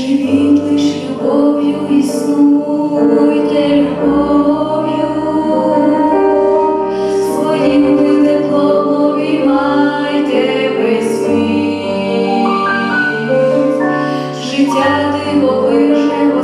живіть лиш любов'ю, існуйте любов'ю, своїм ви теплом обіймайте весь світ. Життя диво виживе